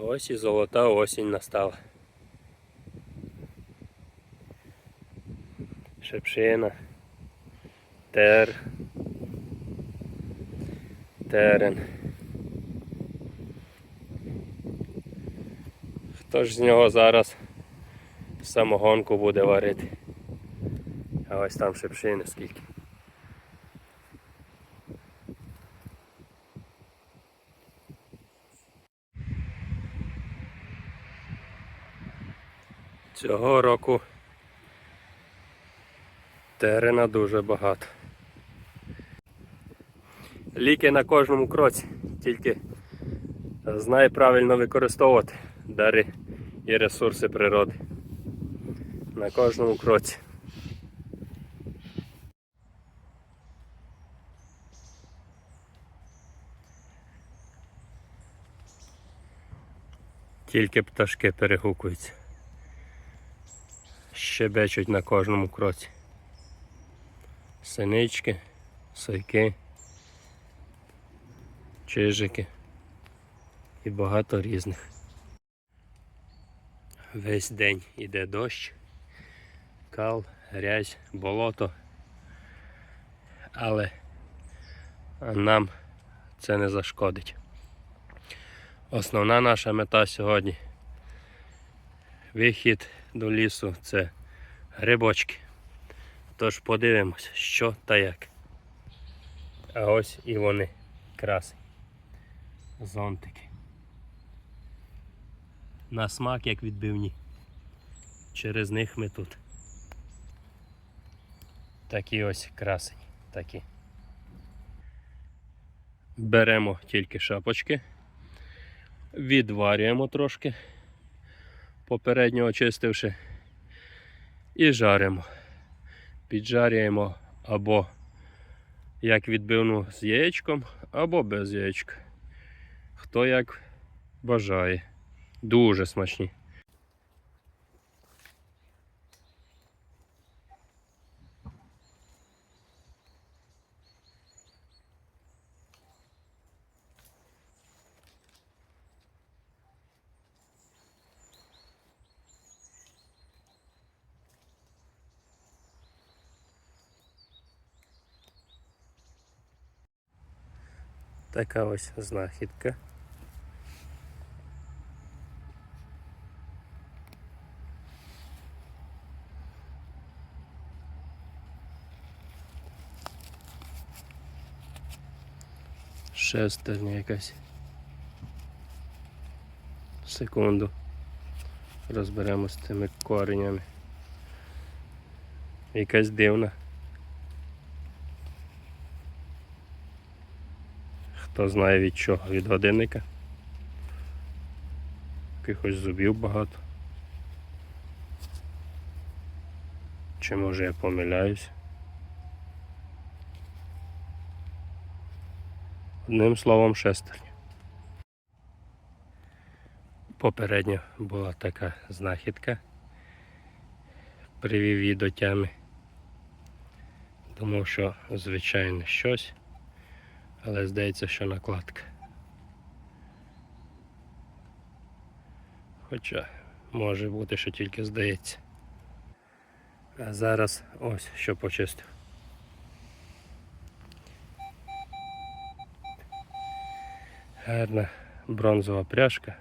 Ось і золота осінь настала. Шепшина. Тер. Терен. Хто ж з нього зараз самогонку буде варити? А ось там шепшини скільки. Цього року терена дуже багато. Ліки на кожному кроці, тільки знай правильно використовувати дари і ресурси природи. На кожному кроці. Тільки пташки перегукуються. Щебечуть на кожному кроці. Синички, сойки, чижики і багато різних. Весь день іде дощ, кал, грязь, болото. Але нам це не зашкодить. Основна наша мета сьогодні вихід до лісу це грибочки. Тож подивимось, що та як. А ось і вони краси. Зонтики. На смак як відбивні. Через них ми тут. Такі ось красені. Такі. Беремо тільки шапочки, відварюємо трошки, попередньо очистивши, і жаримо. Піджарюємо або як відбивну з яєчком, або без яєчка. Хто як бажає. Дуже смачні. Така ось знахідка. Шестерня якась. Секунду. Розберемось з цими коренями. Якась дивна. Хто знає від чого? Від годинника. Якихось зубів багато. Чи може я помиляюсь? Одним словом, шестерня. Попередньо була така знахідка. Привів її до тями. Думав, що звичайне щось але здається, що накладка. Хоча може бути, що тільки здається. А зараз ось що почистив. Гарна бронзова пряжка.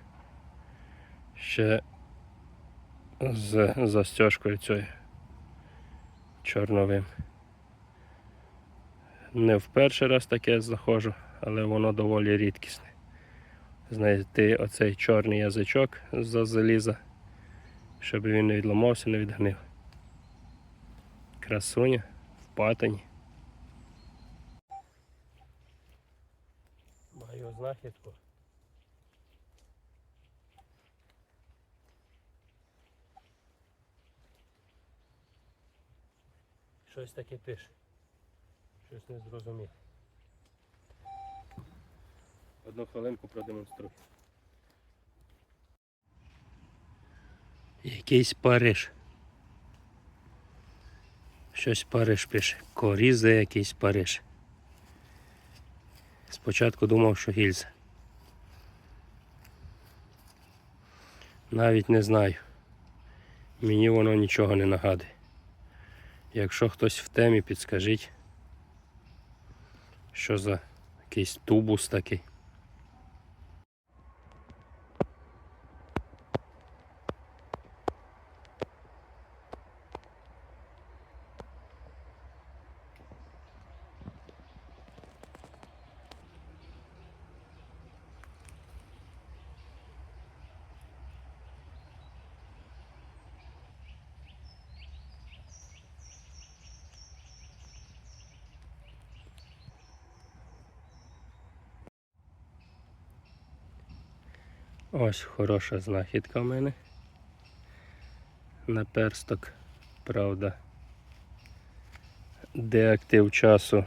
Ще з застежкою цією чорновим. Не в перший раз таке заходжу, але воно доволі рідкісне. Знайти оцей чорний язичок за заліза, щоб він не відламався, не відгнив. Красуня в патині. Маю знахідку. Щось таке пише. Щось не зрозумів. Одну хвилинку продемонструю. Якийсь Париж. Щось Париж пише. Корізе якийсь Париж. Спочатку думав, що гільза. Навіть не знаю. Мені воно нічого не нагадує. Якщо хтось в темі, підскажіть, що за якийсь тубус такий. Ось хороша знахідка в мене. Наперсток, правда. Деактив часу.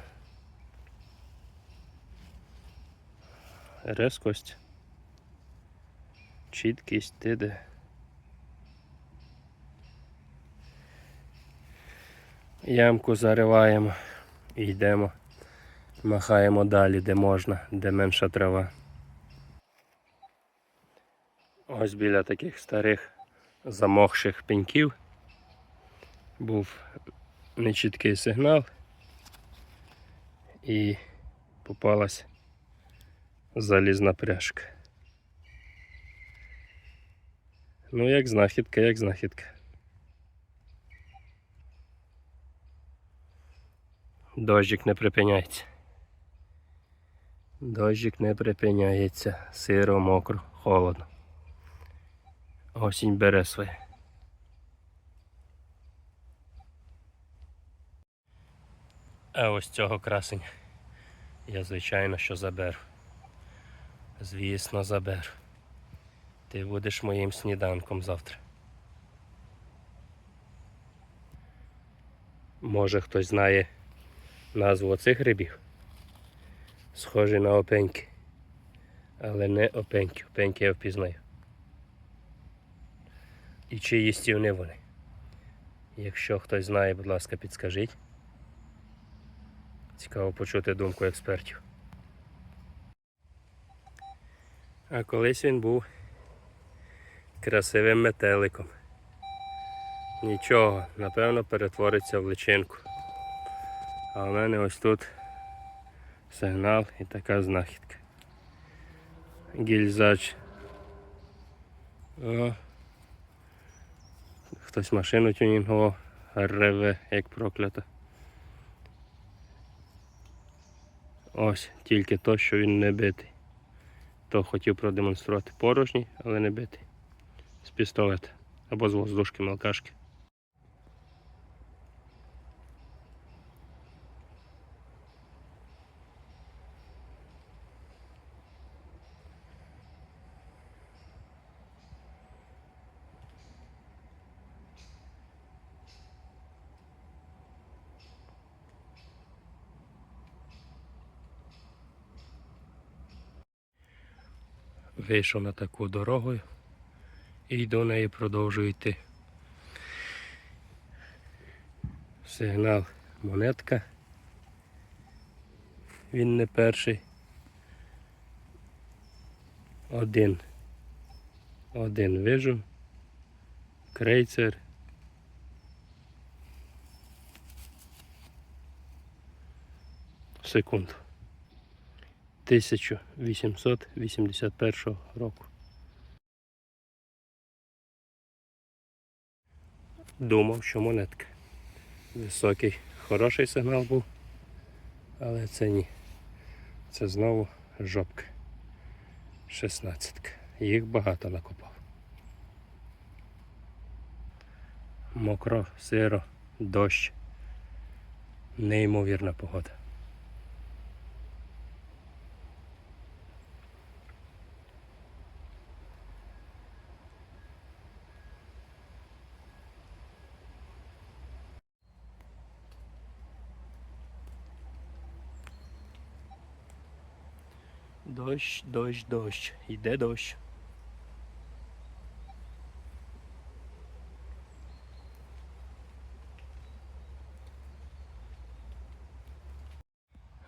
Резкость. Чіткість, тиде. Ямку зариваємо і йдемо. Махаємо далі, де можна, де менша трава. Ось біля таких старих замохших пеньків був нечіткий сигнал і попалась залізна пряжка. Ну, як знахідка, як знахідка. Дощик не припиняється. Дощик не припиняється. Сиро, мокро, холодно. Осінь бере своє. А ось цього красення я звичайно що заберу. Звісно, заберу. Ти будеш моїм сніданком завтра. Може хтось знає назву оцих грибів? Схожі на опеньки. Але не опеньки. Опеньки я впізнаю і чи їстівні вони. Якщо хтось знає, будь ласка, підскажіть. Цікаво почути думку експертів. А колись він був красивим метеликом. Нічого, напевно, перетвориться в личинку. А у мене ось тут сигнал і така знахідка. Гільзач. О, Хтось машину тюнінгово реве, як проклято. Ось, тільки то, що він не битий. То хотів продемонструвати порожній, але не битий. З пістолета або з воздушки мелкашки. Вийшов на таку дорогу і до неї продовжую йти. Сигнал монетка. Він не перший. Один. Один вижу. Крейцер. Секунду. 1881 року. Думав, що монетка. Високий, хороший сигнал був, але це ні. Це знову жопка. Шістнадцятка. Їх багато накопав. Мокро, сиро, дощ. Неймовірна погода. Дощ, дощ, дощ. Йде дощ.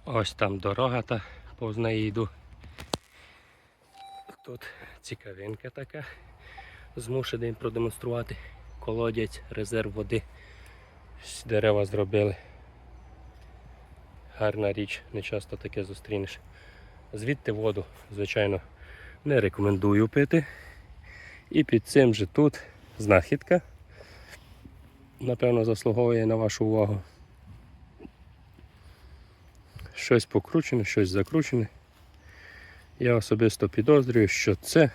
Ось там дорога та повз неї йду. Тут цікавинка така. Змушений продемонструвати колодязь, резерв води. Ось Дерева зробили. Гарна річ, не часто таке зустрінеш. Звідти воду, звичайно, не рекомендую пити. І під цим же тут знахідка. Напевно, заслуговує на вашу увагу. Щось покручене, щось закручене. Я особисто підозрюю, що це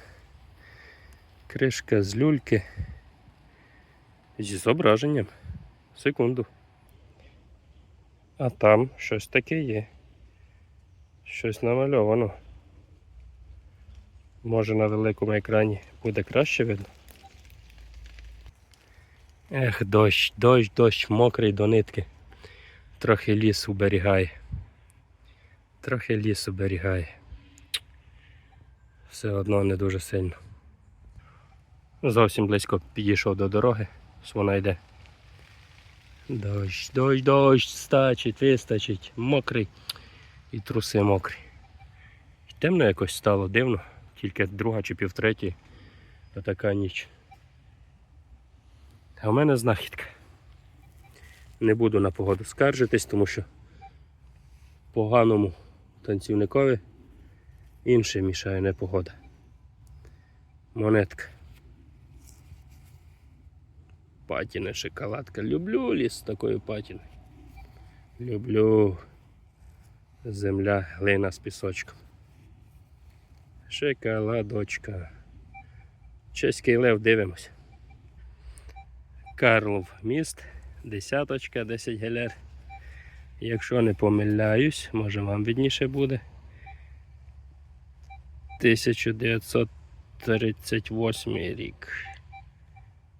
кришка з люльки зі зображенням. Секунду. А там щось таке є. Щось намальовано. Може на великому екрані буде краще видно. Ех, дощ, дощ, дощ, мокрий до нитки. Трохи ліс уберігає. Трохи ліс уберігає. Все одно не дуже сильно. Зовсім близько підійшов до дороги, вона йде. Дощ, дощ, дощ, стачить, вистачить, мокрий і труси мокрі. І темно якось стало дивно, тільки друга чи півтретій, така ніч. А в мене знахідка. Не буду на погоду скаржитись, тому що поганому танцівникові інше мішає не погода. Монетка. Патіна шоколадка. Люблю ліс з такою патіною. Люблю земля глина з пісочком. Шоколадочка. Чеський лев дивимось. Карлов міст, десяточка, 10 гелер. Якщо не помиляюсь, може вам відніше буде. 1938 рік.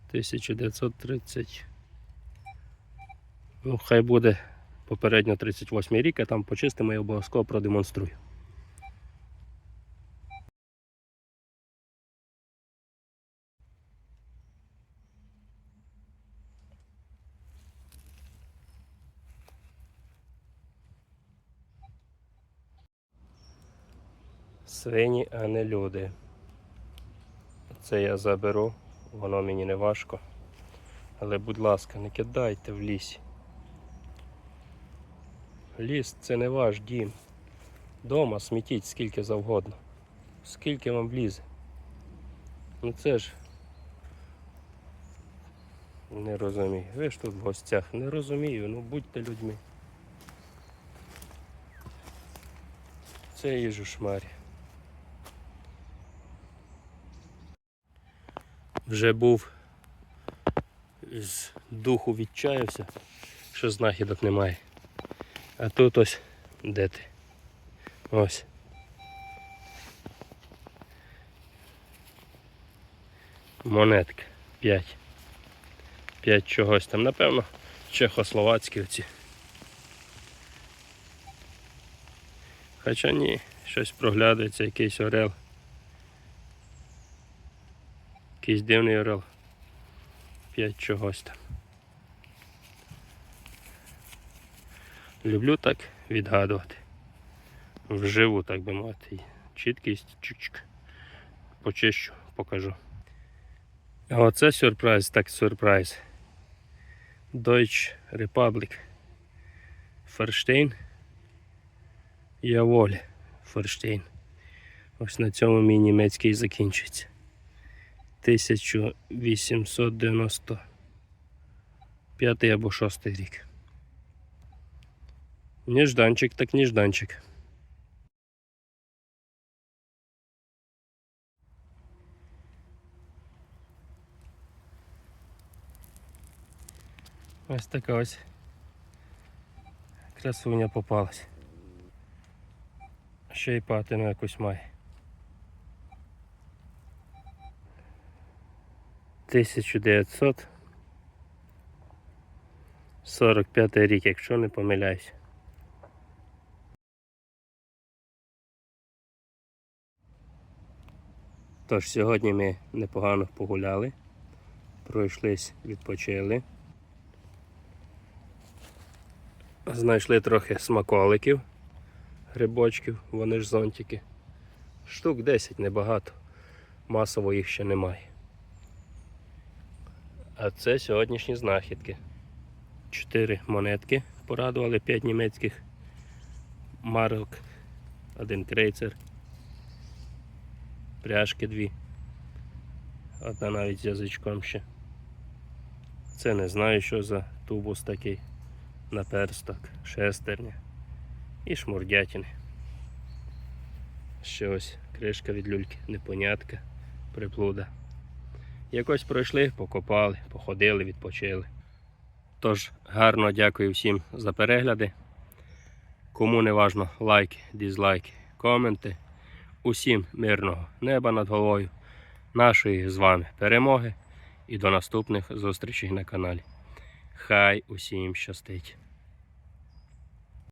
1930. Ну, хай буде попередньо 38 рік, а там почистимо і обов'язково продемонструю. Свині, а не люди. Це я заберу, воно мені не важко. Але, будь ласка, не кидайте в лісі. Ліс це не ваш дім. Дома смітіть скільки завгодно. Скільки вам влізе. Ну це ж не розумію. Ви ж тут в гостях. Не розумію, ну будьте людьми. Це їжу шмарі. Вже був з духу відчаявся, що знахідок немає. А тут ось де ти? Ось. Монетка 5. 5 чогось там, напевно, чехословацькі оці. Хоча ні, щось проглядається, якийсь орел. Якийсь дивний орел. 5 чогось там. Люблю так відгадувати. Вживу, так би. І Чіткість чучк. Почищу, покажу. А оце сюрприз, так сюрприз. Deutsche Republic. Ферштейн. Яволь. Ферштейн. Ось на цьому мій німецький закінчується. 1895 або 6 рік. Нежданчик так нежданчик. Ось така ось красуня попалась. Ще й патину якусь має. 1945 рік, якщо не помиляюсь. Тож сьогодні ми непогано погуляли, пройшлись, відпочили. Знайшли трохи смаколиків, грибочків, вони ж зонтики. Штук 10 небагато. Масово їх ще немає. А це сьогоднішні знахідки. Чотири монетки порадували, п'ять німецьких марок, один крейцер, пряжки дві. Одна навіть з язичком ще. Це не знаю, що за тубус такий. Наперсток, шестерня і шмурдятини. Ще ось кришка від люльки, непонятка, приплуда. Якось пройшли, покопали, походили, відпочили. Тож, гарно дякую всім за перегляди. Кому не важно, лайки, дізлайки, коменти. Усім мирного неба над головою, нашої з вами перемоги і до наступних зустрічей на каналі. Хай усім щастить!